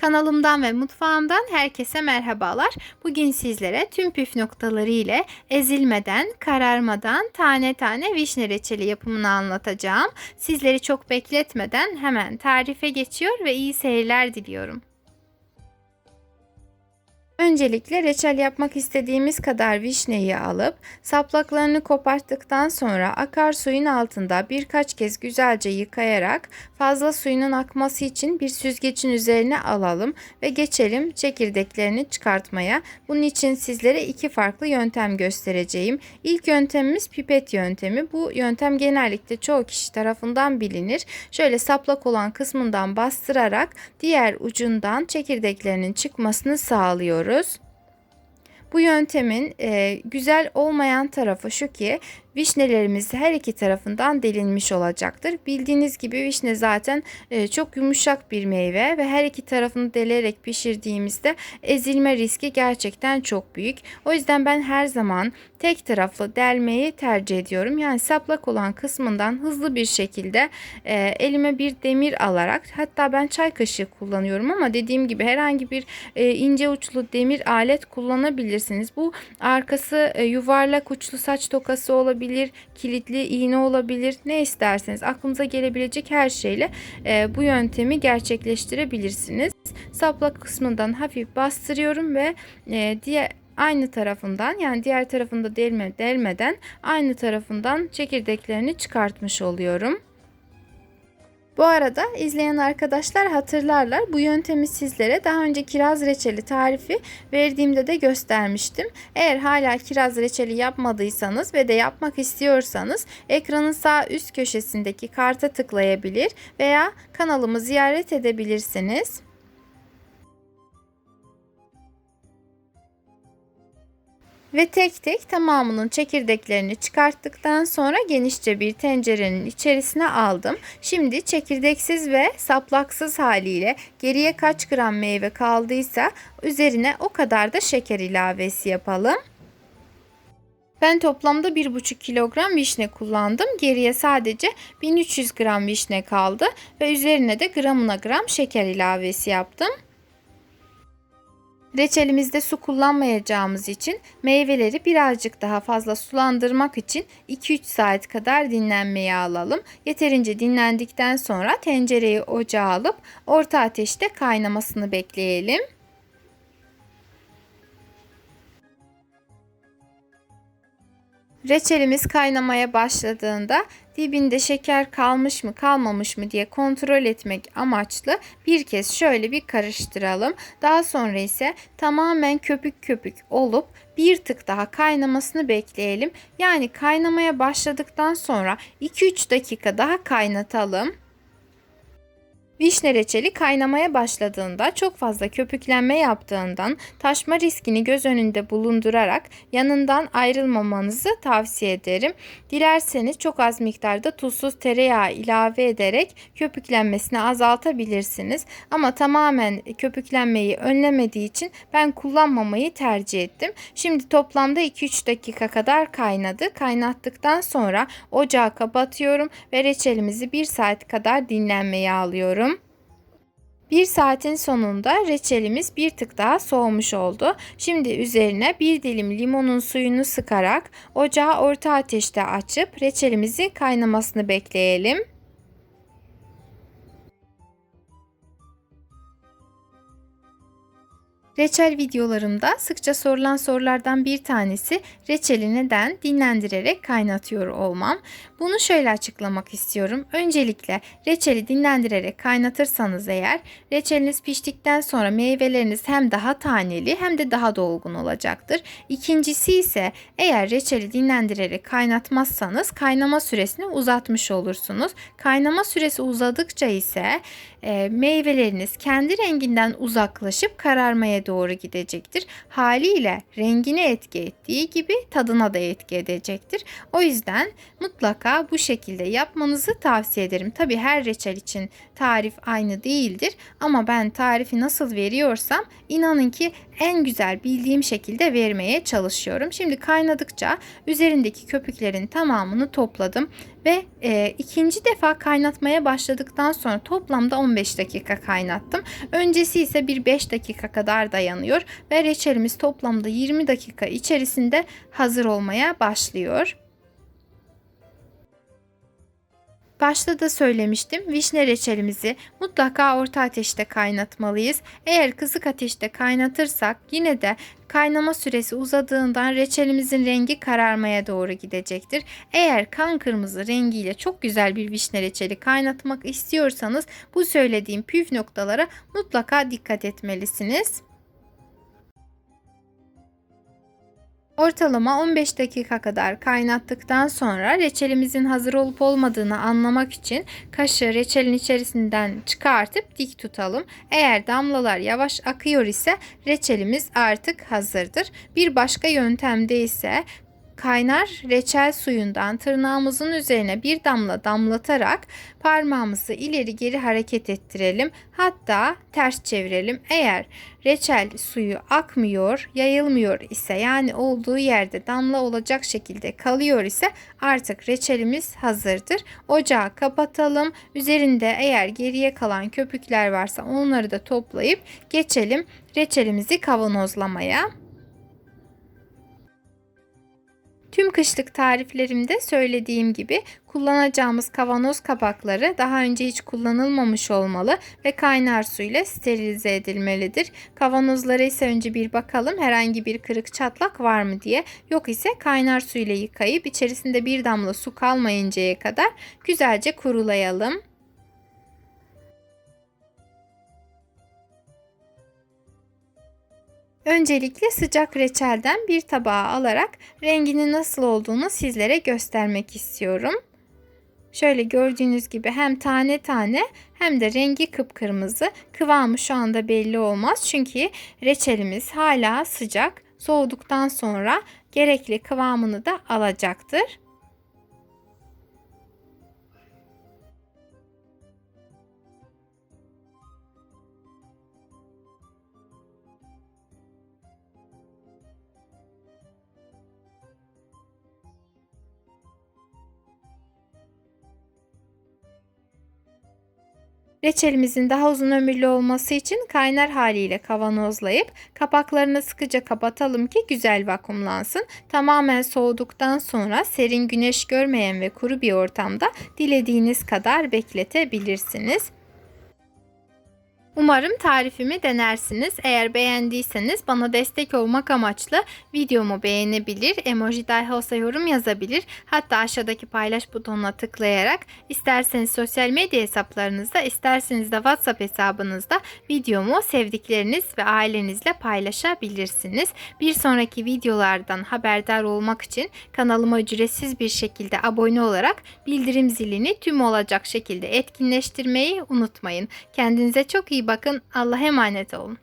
Kanalımdan ve mutfağımdan herkese merhabalar. Bugün sizlere tüm püf noktaları ile ezilmeden, kararmadan tane tane vişne reçeli yapımını anlatacağım. Sizleri çok bekletmeden hemen tarife geçiyor ve iyi seyirler diliyorum. Öncelikle reçel yapmak istediğimiz kadar vişneyi alıp saplaklarını koparttıktan sonra akarsuyun altında birkaç kez güzelce yıkayarak fazla suyunun akması için bir süzgecin üzerine alalım ve geçelim çekirdeklerini çıkartmaya. Bunun için sizlere iki farklı yöntem göstereceğim. İlk yöntemimiz pipet yöntemi. Bu yöntem genellikle çoğu kişi tarafından bilinir. Şöyle saplak olan kısmından bastırarak diğer ucundan çekirdeklerinin çıkmasını sağlıyoruz. Bu yöntemin e, güzel olmayan tarafı şu ki Vişnelerimiz her iki tarafından delinmiş olacaktır. Bildiğiniz gibi vişne zaten e, çok yumuşak bir meyve ve her iki tarafını delerek pişirdiğimizde ezilme riski gerçekten çok büyük. O yüzden ben her zaman tek taraflı delmeyi tercih ediyorum. Yani saplak olan kısmından hızlı bir şekilde e, elime bir demir alarak hatta ben çay kaşığı kullanıyorum ama dediğim gibi herhangi bir e, ince uçlu demir alet kullanabilirsiniz. Bu arkası yuvarlak uçlu saç tokası olabilir olabilir, kilitli iğne olabilir. Ne isterseniz aklınıza gelebilecek her şeyle e, bu yöntemi gerçekleştirebilirsiniz. Saplak kısmından hafif bastırıyorum ve e, diğer aynı tarafından yani diğer tarafında delme, delmeden aynı tarafından çekirdeklerini çıkartmış oluyorum. Bu arada izleyen arkadaşlar hatırlarlar bu yöntemi sizlere daha önce kiraz reçeli tarifi verdiğimde de göstermiştim. Eğer hala kiraz reçeli yapmadıysanız ve de yapmak istiyorsanız ekranın sağ üst köşesindeki karta tıklayabilir veya kanalımı ziyaret edebilirsiniz. Ve tek tek tamamının çekirdeklerini çıkarttıktan sonra genişçe bir tencerenin içerisine aldım. Şimdi çekirdeksiz ve saplaksız haliyle geriye kaç gram meyve kaldıysa üzerine o kadar da şeker ilavesi yapalım. Ben toplamda 1,5 kilogram vişne kullandım. Geriye sadece 1300 gram vişne kaldı ve üzerine de gramına gram şeker ilavesi yaptım. Reçelimizde su kullanmayacağımız için meyveleri birazcık daha fazla sulandırmak için 2-3 saat kadar dinlenmeye alalım. Yeterince dinlendikten sonra tencereyi ocağa alıp orta ateşte kaynamasını bekleyelim. Reçelimiz kaynamaya başladığında dibinde şeker kalmış mı kalmamış mı diye kontrol etmek amaçlı bir kez şöyle bir karıştıralım. Daha sonra ise tamamen köpük köpük olup bir tık daha kaynamasını bekleyelim. Yani kaynamaya başladıktan sonra 2-3 dakika daha kaynatalım. Vişne reçeli kaynamaya başladığında çok fazla köpüklenme yaptığından taşma riskini göz önünde bulundurarak yanından ayrılmamanızı tavsiye ederim. Dilerseniz çok az miktarda tuzsuz tereyağı ilave ederek köpüklenmesini azaltabilirsiniz. Ama tamamen köpüklenmeyi önlemediği için ben kullanmamayı tercih ettim. Şimdi toplamda 2-3 dakika kadar kaynadı. Kaynattıktan sonra ocağı kapatıyorum ve reçelimizi 1 saat kadar dinlenmeye alıyorum. Bir saatin sonunda reçelimiz bir tık daha soğumuş oldu. Şimdi üzerine bir dilim limonun suyunu sıkarak ocağı orta ateşte açıp reçelimizi kaynamasını bekleyelim. Reçel videolarımda sıkça sorulan sorulardan bir tanesi reçeli neden dinlendirerek kaynatıyor olmam. Bunu şöyle açıklamak istiyorum. Öncelikle reçeli dinlendirerek kaynatırsanız eğer reçeliniz piştikten sonra meyveleriniz hem daha taneli hem de daha dolgun olacaktır. İkincisi ise eğer reçeli dinlendirerek kaynatmazsanız kaynama süresini uzatmış olursunuz. Kaynama süresi uzadıkça ise e, meyveleriniz kendi renginden uzaklaşıp kararmaya doğru gidecektir. Haliyle rengine etki ettiği gibi tadına da etki edecektir. O yüzden mutlaka bu şekilde yapmanızı tavsiye ederim. Tabi her reçel için tarif aynı değildir ama ben tarifi nasıl veriyorsam inanın ki en güzel bildiğim şekilde vermeye çalışıyorum. Şimdi kaynadıkça üzerindeki köpüklerin tamamını topladım ve e, ikinci defa kaynatmaya başladıktan sonra toplamda 15 dakika kaynattım. Öncesi ise bir 5 dakika kadar dayanıyor ve reçelimiz toplamda 20 dakika içerisinde hazır olmaya başlıyor. Başta da söylemiştim. Vişne reçelimizi mutlaka orta ateşte kaynatmalıyız. Eğer kısık ateşte kaynatırsak yine de kaynama süresi uzadığından reçelimizin rengi kararmaya doğru gidecektir. Eğer kan kırmızı rengiyle çok güzel bir vişne reçeli kaynatmak istiyorsanız bu söylediğim püf noktalara mutlaka dikkat etmelisiniz. Ortalama 15 dakika kadar kaynattıktan sonra reçelimizin hazır olup olmadığını anlamak için kaşığı reçelin içerisinden çıkartıp dik tutalım. Eğer damlalar yavaş akıyor ise reçelimiz artık hazırdır. Bir başka yöntemde ise kaynar reçel suyundan tırnağımızın üzerine bir damla damlatarak parmağımızı ileri geri hareket ettirelim. Hatta ters çevirelim. Eğer reçel suyu akmıyor, yayılmıyor ise yani olduğu yerde damla olacak şekilde kalıyor ise artık reçelimiz hazırdır. Ocağı kapatalım. Üzerinde eğer geriye kalan köpükler varsa onları da toplayıp geçelim reçelimizi kavanozlamaya. Tüm kışlık tariflerimde söylediğim gibi kullanacağımız kavanoz kapakları daha önce hiç kullanılmamış olmalı ve kaynar su ile sterilize edilmelidir. Kavanozlara ise önce bir bakalım herhangi bir kırık çatlak var mı diye. Yok ise kaynar su ile yıkayıp içerisinde bir damla su kalmayıncaya kadar güzelce kurulayalım. Öncelikle sıcak reçelden bir tabağa alarak renginin nasıl olduğunu sizlere göstermek istiyorum. Şöyle gördüğünüz gibi hem tane tane hem de rengi kıpkırmızı. Kıvamı şu anda belli olmaz çünkü reçelimiz hala sıcak. Soğuduktan sonra gerekli kıvamını da alacaktır. Reçelimizin daha uzun ömürlü olması için kaynar haliyle kavanozlayıp kapaklarını sıkıca kapatalım ki güzel vakumlansın. Tamamen soğuduktan sonra serin güneş görmeyen ve kuru bir ortamda dilediğiniz kadar bekletebilirsiniz. Umarım tarifimi denersiniz. Eğer beğendiyseniz bana destek olmak amaçlı videomu beğenebilir, emoji dahi olsa yorum yazabilir. Hatta aşağıdaki paylaş butonuna tıklayarak isterseniz sosyal medya hesaplarınızda, isterseniz de WhatsApp hesabınızda videomu sevdikleriniz ve ailenizle paylaşabilirsiniz. Bir sonraki videolardan haberdar olmak için kanalıma ücretsiz bir şekilde abone olarak bildirim zilini tüm olacak şekilde etkinleştirmeyi unutmayın. Kendinize çok iyi bakın. Allah'a emanet olun.